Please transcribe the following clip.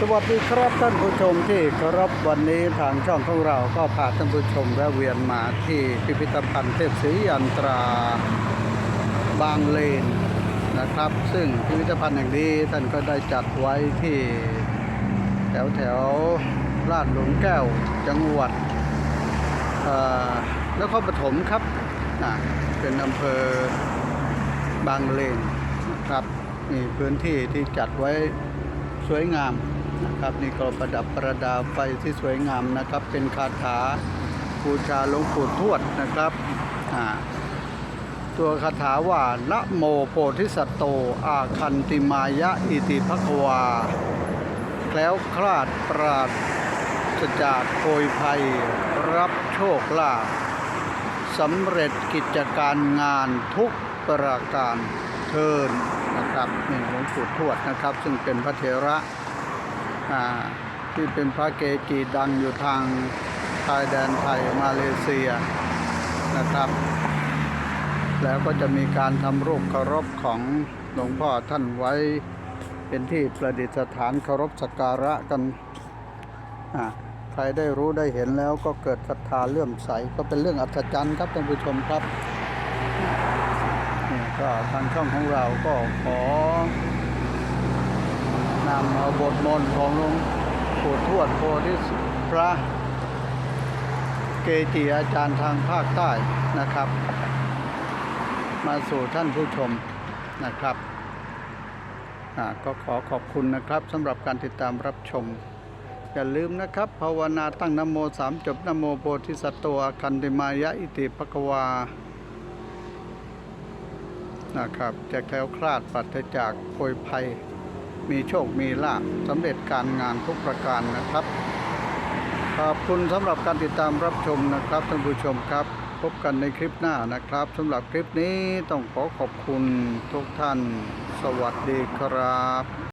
สวัสดีครับท่านผู้ชมที่เคารพวันนี้ทางช่องของเราก็พาท่านผู้ชมแวะเวียนมาที่พิพิธภัณฑ์เทพศรียันตราบางเลนนะครับ ซึ่งพิพิธภัณฑ์แห่งนี้ท่านก็ได้จัดไว้ที่แถวแถวลาดหลุมแก้วจังหวัดนครปฐมครับเป็นอำเภอบางเลนนะครับมีพื้นที่ที่จัดไว้สวยงาม นะครับนี่ก็ประดับประดาไฟที่สวยงามนะครับ เป็นคาถาบูชาหลวงปู่ทวดนะครับตัวคาถาว่านะโมโพธิสัตโต อาคันติมายะอิติภควา แคล้วคลาดปราดจากโพยภัย รับโชคลาภสำเร็จกิจการงานทุกประการเทินนะครับนี่หลวงปู่ทวดนะครับ ซึ่งเป็นพระเถระ ที่เป็นพระเกจิดังอยู่ทางชายแดนไทยมาเลเซียนะครับ แล้วก็จะมีการทำรูปเคารพของหลวงพ่อท่านไว้เป็นที่ประดิษฐานเคารพสักการะกันใครได้รู้ได้เห็นแล้วก็เกิดศรัทธาเลื่อมใสก็เป็นเรื่องอัศจรรย์ครับท่านผู้ชมครับนี่ก็ทางช่องของเราก็ขอ บทมนต์ของหลวงปู่ทวดโพธิสพระเกจิอาจารย์ทางภาคใต้นะครับ มาสู่ท่านผู้ชมนะครับก็ขอขอบคุณนะครับสำหรับการติดตามรับชม อย่าลืมนะครับ ภาวนาตั้งนโมสามจบนโมโพธิสัตโตอาคันติมายะอิติภควานะครับจะแคล้วคลาดปราศจากโพยภัย มีโชคมีลาภสำเร็จการงานทุกประการนะครับ ขอบคุณสำหรับการติดตามรับชมนะครับท่านผู้ชมครับ พบกันในคลิปหน้านะครับสำหรับคลิปนี้ต้องขอขอบคุณทุกท่าน สวัสดีครับ